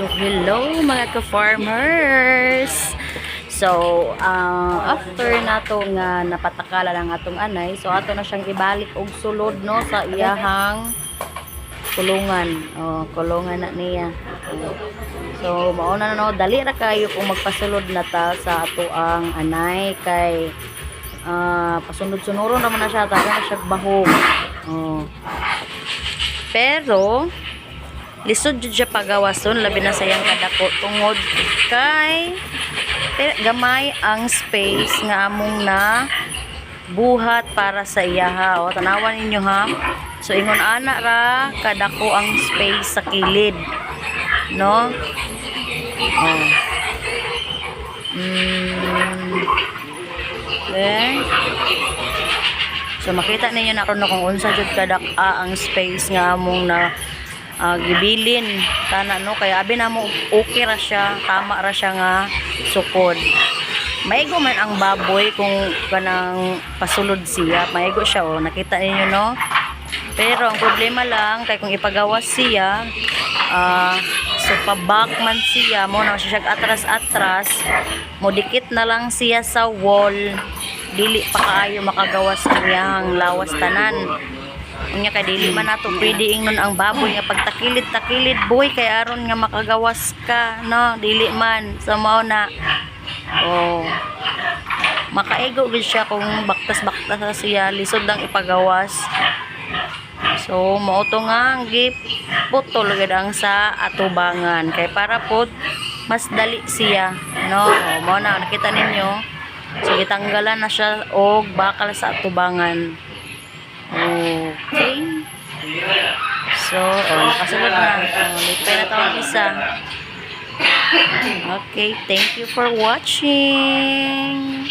So, hello mga ka-farmers! So, ah, after nato nga napatakala lang atong anay, so ato na siyang ibalik og sulod no sa iyahang kulungan. Oh, kulungan na niya. So, mauna na no, dali ra kayo kung magpasulod na ta sa ato ang anay kay ah pasunod-sunuro naman na siya, taga na siya bahog. Oh. Pero, lisod jud siya pagawason labi na sayang kadako tungod kay gamay ang space nga among na buhat para sa iya ha o tanawan ninyo ha so ingon ana ra kadako ang space sa kilid no oh. mm. okay. So makita ninyo na kung unsa jud kadak ang space nga among na ah, gibilin. Kana no? Kaya abi na mo okay ra siya. Tama ra siya nga sukod. Maigo man ang baboy kung kanang pasulod siya. Maigo siya oh. Nakita ninyo no? Pero ang problema lang kay kung ipagawas siya ah so pabak man siya mo na siya atras-atras mo dikit na lang siya sa wall dili pa kaayo makagawas ang lawas tanan Unya kay dili man nato pwede ingnon ang baboy nga pagtakilid-takilid boy kay aron nga makagawas ka no? Dili man so mao na. Oh makaigo gid siya kung baktas-baktas sa siya lisod lang ipagawas. So mao to nga ang gip putol gid ang sa atubangan. Kay para pod mas dali siya no? Oh, mao na nakita ninyo? So gitanggalan na siya og bakal sa atubangan Okay. So, oh, nakasunod na. Oh, lipay na tawag isa. Okay, thank you for watching.